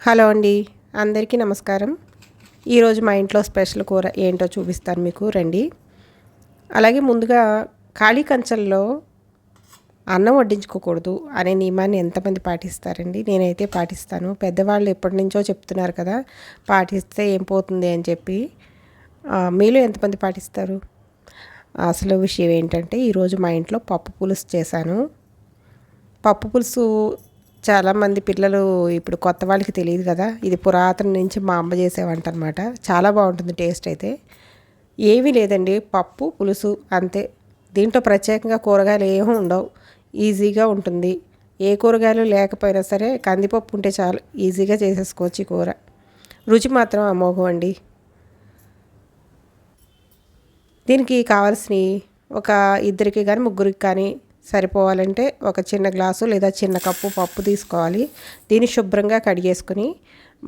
Hello అండి అందరికీ నమస్కారం. ఈరోజు మా ఇంట్లో స్పెషల్ కూర ఏంటో చూపిస్తాను మీకు రండి. అలాగే ముందుగా ఖాళీ కంచంలో అన్నం వడ్డించుకోకూడదు అనే నియమాన్ని ఎంతమంది పాటిస్తారండి? నేనైతే పాటిస్తాను. పెద్దవాళ్ళు ఎప్పటి నుంచో చెప్తున్నారు కదా పాటిస్తే ఏం పోతుంది అని చెప్పి. మీలో ఎంతమంది పాటిస్తారు? అసలు విషయం ఏంటంటే ఈరోజు మా ఇంట్లో పప్పు పులుసు చేశాను. పప్పు పులుసు చాలామంది పిల్లలు ఇప్పుడు కొత్త వాళ్ళకి తెలియదు కదా. ఇది పురాతన నుంచి మా అమ్మ చేసే వంట అనమాట చాలా బాగుంటుంది టేస్ట్ అయితే. ఏమీ లేదండి. పప్పు పులుసు అంతే. దీంట్లో ప్రత్యేకంగా కూరగాయలు ఏమీ ఉండవు. ఈజీగా ఉంటుంది. ఏ కూరగాయలు లేకపోయినా సరే కందిపప్పు ఉంటే చాలు ఈజీగా చేసేసుకోవచ్చు ఈ కూర. రుచి మాత్రం అమోఘం అండి. దీనికి కావాల్సినవి ఒక ఇద్దరికి కానీ ముగ్గురికి కానీ సరిపోవాలంటే ఒక చిన్న గ్లాసు లేదా చిన్న కప్పు పప్పు తీసుకోవాలి. దీన్ని శుభ్రంగా కడిగేసుకుని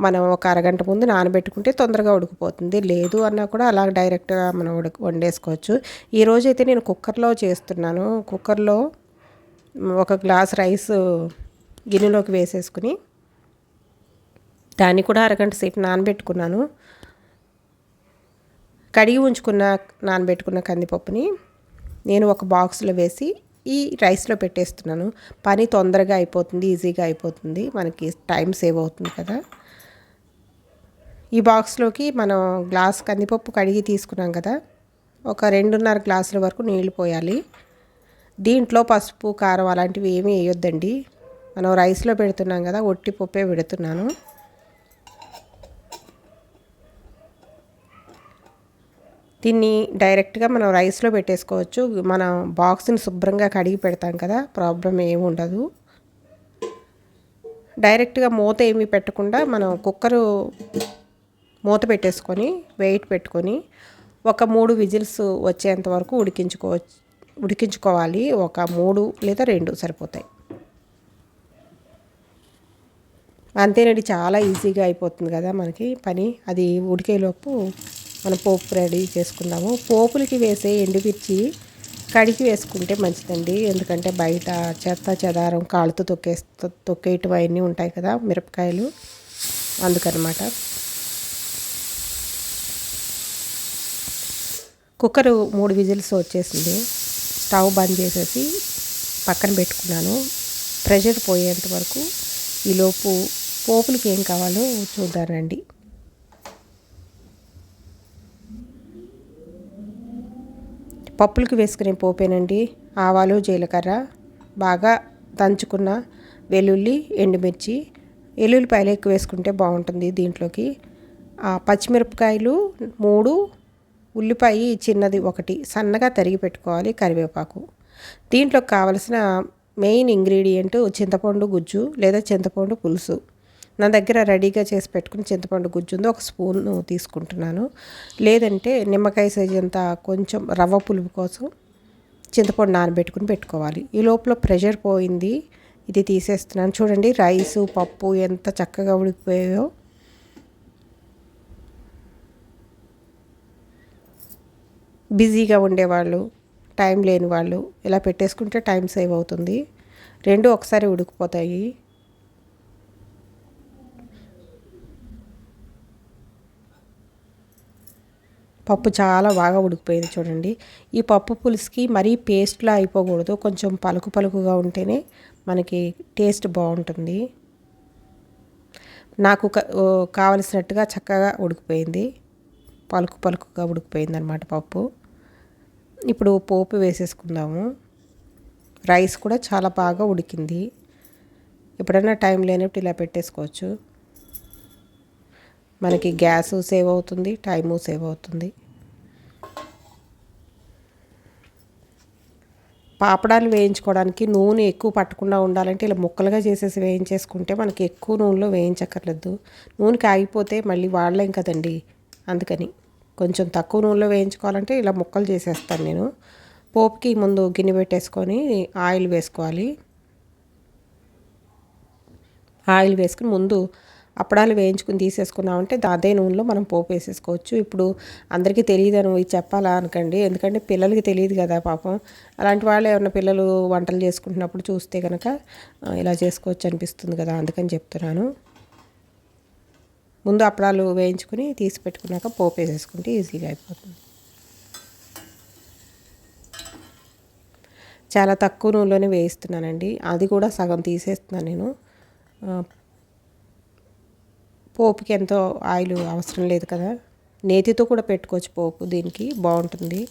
మనం ఒక అరగంట ముందు నానబెట్టుకుంటే తొందరగా ఉడికిపోతుంది. లేదు అన్నా కూడా అలా డైరెక్ట్గా మనం ఉడక వండేసుకోవచ్చు. ఈరోజు అయితే నేను కుక్కర్లో చేస్తున్నాను. కుక్కర్లో ఒక గ్లాస్ రైస్ గిన్నెలోకి వేసేసుకుని దాన్ని కూడా అరగంట సేపు నానబెట్టుకున్నాను. కడిగి ఉంచుకున్న నానబెట్టుకున్న కందిపప్పుని నేను ఒక బాక్స్లో వేసి ఈ రైస్లో పెట్టేస్తున్నాను. పని తొందరగా అయిపోతుంది ఈజీగా అయిపోతుంది. మనకి టైం సేవ్ అవుతుంది కదా. ఈ బాక్స్లోకి మనం గ్లాస్ కందిపప్పు కడిగి తీసుకున్నాం కదా. ఒక రెండున్నర గ్లాసుల వరకు నీళ్ళు పోయాలి. దీంట్లో పసుపు కారం అలాంటివి ఏమీ వేయొద్దండి. మనం రైస్లో పెడుతున్నాం కదా ఒట్టి పప్పే పెడుతున్నాను. దీన్ని డైరెక్ట్గా మనం రైస్లో పెట్టేసుకోవచ్చు. మనం బాక్స్ని శుభ్రంగా కడిగి పెడతాం కదా ప్రాబ్లం ఏమి ఉండదు. డైరెక్ట్గా మూత ఏమీ పెట్టకుండా మనం కుక్కరు మూత పెట్టేసుకొని వెయిట్ పెట్టుకొని ఒక మూడు విజిల్స్ వచ్చేంత వరకు ఉడికించుకోవచ్చు ఉడికించుకోవాలి. ఒక మూడు లేదా రెండు సరిపోతాయి. అంతేనండి చాలా ఈజీగా అయిపోతుంది కదా మనకి పని. అది ఉడికేలోపు మనం పోపు రెడీ చేసుకుందాము. పోపులకి వేసే ఎండుమిర్చి కడిగి వేసుకుంటే మంచిదండి. ఎందుకంటే బయట చెత్త చెదారం కాళ్ళతో తొక్కే తొక్కేయటం అవన్నీ ఉంటాయి కదా మిరపకాయలు. అందుకనమాట. కుక్కర్ మూడు విజిల్స్ వచ్చేసింది. స్టవ్ బంద్ చేసేసి పక్కన పెట్టుకున్నాను. ప్రెషర్ పోయేంత వరకు ఈలోపు పోపులకి ఏం కావాలో చూద్దానండి పప్పులకు వేసుకునే పోపేనండి ఆవాలు జీలకర్ర బాగా దంచుకున్న వెల్లుల్లి ఎండుమిర్చి ఎల్లుల్లిపాయలు ఎక్కువ వేసుకుంటే బాగుంటుంది దీంట్లోకి. పచ్చిమిరపకాయలు మూడు ఉల్లిపాయ చిన్నది ఒకటి సన్నగా తరిగి పెట్టుకోవాలి కరివేపాకు. దీంట్లో కావలసిన మెయిన్ ఇంగ్రీడియంట్ చింతపండు గుజ్జు లేదా చింతపండు పులుసు. నా దగ్గర రెడీగా చేసి పెట్టుకుని చింతపండు గుజ్జు ఉంది ఒక స్పూన్ తీసుకుంటున్నాను. లేదంటే నిమ్మకాయ సైజ్ అంత కొంచెం రవ్వ పులుపు కోసం చింతపండు నానబెట్టుకుని పెట్టుకోవాలి. ఈ లోపల ప్రెషర్ పోయింది ఇది తీసేస్తున్నాను. చూడండి రైసు పప్పు ఎంత చక్కగా ఉడికిపోయాయో. బిజీగా ఉండేవాళ్ళు టైం లేని వాళ్ళు ఇలా పెట్టేసుకుంటే టైం సేవ్ అవుతుంది. రెండు ఒకసారి ఉడికిపోతాయి. పప్పు చాలా బాగా ఉడికిపోయింది చూడండి. ఈ పప్పు పులుసుకి మరీ పేస్ట్లా అయిపోకూడదు. కొంచెం పలుకు పలుకుగా ఉంటేనే మనకి టేస్ట్ బాగుంటుంది. నాకు కావలసినట్టుగా చక్కగా ఉడికిపోయింది. పలుకు పలుకుగా ఉడికిపోయింది అనమాట పప్పు. ఇప్పుడు పోపు వేసేసుకుందాము. రైస్ కూడా చాలా బాగా ఉడికింది. ఎప్పుడైనా టైం లేనప్పుడు ఇలా పెట్టేసుకోవచ్చు. మనకి గ్యాస్ సేవ్ అవుతుంది టైము సేవ్ అవుతుంది. పాపడాలు వేయించుకోవడానికి నూనె ఎక్కువ పట్టకుండా ఉండాలంటే ఇలా ముక్కలుగా చేసేసి వేయించేసుకుంటే మనకి ఎక్కువ నూనెలో వేయించక్కర్లేదు. నూనె కాగిపోతే మళ్ళీ వాడలేం కదండి. అందుకని కొంచెం తక్కువ నూనెలో వేయించుకోవాలంటే ఇలా ముక్కలు చేసేస్తాను నేను. పోపుకి ముందు గిన్నె పెట్టేసుకొని ఆయిల్ వేసుకోవాలి. ఆయిల్ వేసుకుని ముందు అప్పడాలు వేయించుకుని తీసేసుకున్నామంటే అదే నూనెలో మనం పోపు వేసేసుకోవచ్చు. ఇప్పుడు అందరికీ తెలియదు ఇది చెప్పాలా అనకండి. ఎందుకంటే పిల్లలకి తెలియదు కదా పాపం. అలాంటి వాళ్ళు ఏమైనా పిల్లలు వంటలు చేసుకుంటున్నప్పుడు చూస్తే కనుక ఇలా చేసుకోవచ్చు అనిపిస్తుంది కదా అందుకని చెప్తున్నాను. ముందు అప్పడాలు వేయించుకుని తీసి పెట్టుకున్నాక పోపు వేసేసుకుంటే ఈజీగా అయిపోతుంది. చాలా తక్కువ నూనెలోనే వేయిస్తున్నానండి. అది కూడా సగం తీసేస్తున్నాను నేను. పోపుకి ఎంతో ఆయిల్ అవసరం లేదు కదా. నేతితో కూడా పెట్టుకోవచ్చు పోపు దీనికి బాగుంటుంది.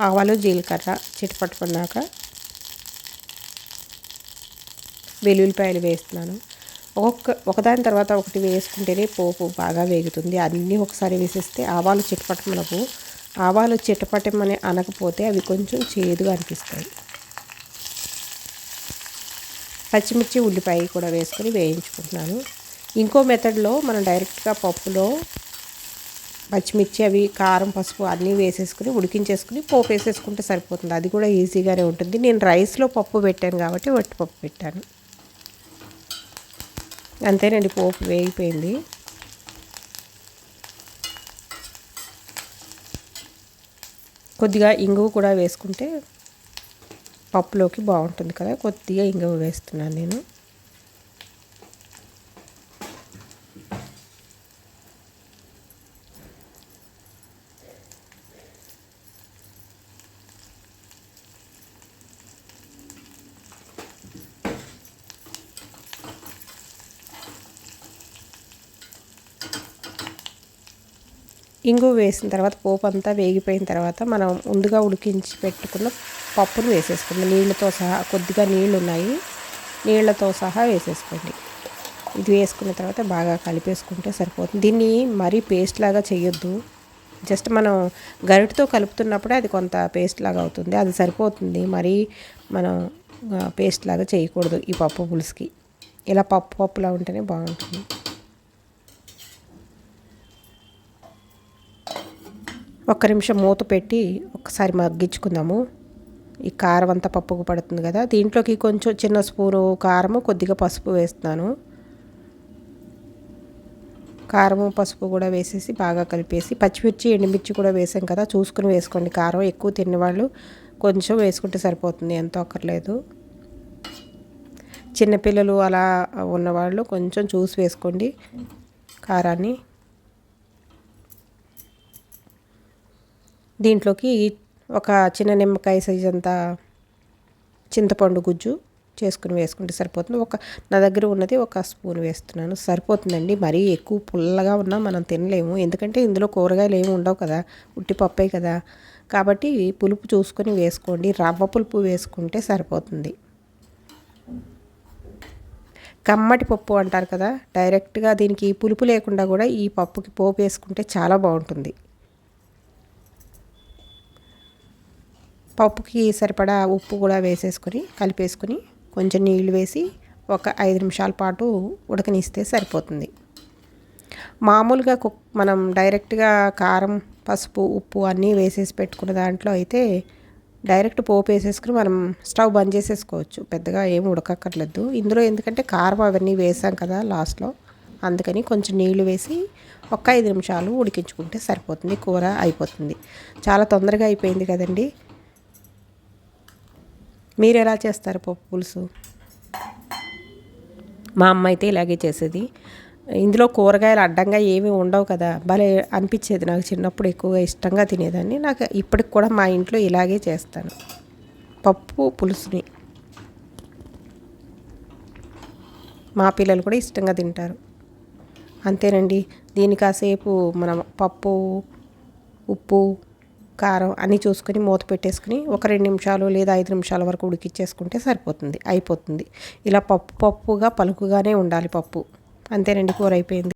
ఆవాలు జీలకర్ర చిటపట్టుకున్నాక వెల్లుల్లిపాయలు వేస్తున్నాను. ఒక్కొక్క ఒకదాని తర్వాత ఒకటి వేసుకుంటేనే పోపు బాగా వేగుతుంది. అన్నీ ఒకసారి వేసేస్తే ఆవాలు చిటపట్టమనకు ఆవాలు చిటపట్టమని అనకపోతే అవి కొంచెం చేదుగా అనిపిస్తాయి. పచ్చిమిర్చి ఉల్లిపాయ కూడా వేసుకొని వేయించుకుంటున్నాను. ఇంకో మెథడ్లో మనం డైరెక్ట్గా పప్పులో పచ్చిమిర్చి అవి కారం పసుపు అన్నీ వేసేసుకుని ఉడికించేసుకుని పోపు వేసేసుకుంటే సరిపోతుంది. అది కూడా ఈజీగానే ఉంటుంది. నేను రైస్లో పప్పు పెట్టాను కాబట్టి వట్టి పప్పు పెట్టాను. అంతేనండి పోపు వేగిపోయింది. కొద్దిగా ఇంగువ కూడా వేసుకుంటే పప్పులోకి బాగుంటుంది కదా. కొద్దిగా ఇంగువ వేస్తున్నాను నేను. ఇంగు వేసిన తర్వాత పోపు అంతా వేగిపోయిన తర్వాత మనం ముందుగా ఉడికించి పెట్టుకున్న పప్పును వేసేసుకోండి. నీళ్ళతో సహా కొద్దిగా నీళ్ళు ఉన్నాయి నీళ్ళతో సహా వేసేసుకోండి. ఇది వేసుకున్న తర్వాత బాగా కలిపేసుకుంటే సరిపోతుంది. దీన్ని మరీ పేస్ట్ లాగా చేయొద్దు. జస్ట్ మనం గరిటతో కలుపుతున్నప్పుడే అది కొంత పేస్ట్ లాగా అవుతుంది. అది సరిపోతుంది. మరీ మనం పేస్ట్ లాగా చేయకూడదు ఈ పప్పు పులుసుకి. ఇలా పప్పు పప్పులా ఉంటేనే బాగుంటుంది. ఒక్క నిమిషం మూత పెట్టి ఒకసారి మగ్గించుకుందాము. ఈ కారం అంతా పప్పుకు పడుతుంది కదా. దీంట్లోకి కొంచెం చిన్న స్పూను కారము కొద్దిగా పసుపు వేస్తున్నాను. కారము పసుపు కూడా వేసేసి బాగా కలిపేసి పచ్చిమిర్చి ఎండుమిర్చి కూడా వేసాం కదా. చూసుకుని వేసుకోండి. కారం ఎక్కువ తినేవాళ్ళు కొంచెం వేసుకుంటే సరిపోతుంది. ఎంతో అక్కర్లేదు. చిన్నపిల్లలు అలా ఉన్నవాళ్ళు కొంచెం చూసి వేసుకోండి కారాన్ని. దీంట్లోకి ఒక చిన్న నిమ్మకాయ సైజ్ అంతా చింతపండు గుజ్జు చేసుకుని వేసుకుంటే సరిపోతుంది. ఒక నా దగ్గర ఉన్నది ఒక స్పూన్ వేస్తున్నాను. సరిపోతుందండి. మరీ ఎక్కువ పుల్లగా ఉన్నా మనం తినలేము. ఎందుకంటే ఇందులో కూరగాయలు ఏమి ఉండవు కదా. ఉట్టిపప్పే కదా. కాబట్టి పులుపు చూసుకొని వేసుకోండి. రవ్వ పులుపు వేసుకుంటే సరిపోతుంది. కమ్మటి పప్పు అంటారు కదా. డైరెక్ట్గా దీనికి పులుపు లేకుండా కూడా ఈ పప్పుకి పోపు వేసుకుంటే చాలా బాగుంటుంది. పప్పుకి సరిపడా ఉప్పు కూడా వేసేసుకొని కలిపేసుకొని కొంచెం నీళ్ళు వేసి ఒక ఐదు నిమిషాల పాటు ఉడకనిస్తే సరిపోతుంది. మామూలుగా కుక్ మనం డైరెక్ట్గా కారం పసుపు ఉప్పు అన్నీ వేసేసి పెట్టుకున్న దాంట్లో అయితే డైరెక్ట్ పోపు వేసేసుకుని మనం స్టవ్ బంద్ చేసేసుకోవచ్చు. పెద్దగా ఏమి ఉడకక్కర్లేదు. ఇందులో ఎందుకంటే కారం అవన్నీ వేసాం కదా లాస్ట్లో. అందుకని కొంచెం నీళ్ళు వేసి ఒక ఐదు నిమిషాలు ఉడికించుకుంటే సరిపోతుంది కూర అయిపోతుంది. చాలా తొందరగా అయిపోయింది కదండి. మీరు ఎలా చేస్తారు పప్పు పులుసు? మా అమ్మ అయితే ఇలాగే చేసేది. ఇందులో కూరగాయలు అడ్డంగా ఏమీ ఉండవు కదా. భలే అనిపించేది నాకు చిన్నప్పుడు ఎక్కువగా ఇష్టంగా తినేదాన్ని. నాకు ఇప్పటికి కూడా మా ఇంట్లో ఇలాగే చేస్తాను. పప్పు పులుసుని. మా పిల్లలు కూడా ఇష్టంగా తింటారు. అంతేనండి. దీని కాసేపు మనం పప్పు ఉప్పు కారం అన్నీ చూసుకొని మూత పెట్టేసుకుని ఒక రెండు నిమిషాలు లేదా ఐదు నిమిషాల వరకు ఉడికిచ్చేసుకుంటే సరిపోతుంది అయిపోతుంది. ఇలా పప్పు పప్పుగా పలుకుగానే ఉండాలి పప్పు. అంతేనండి కూర అయిపోయింది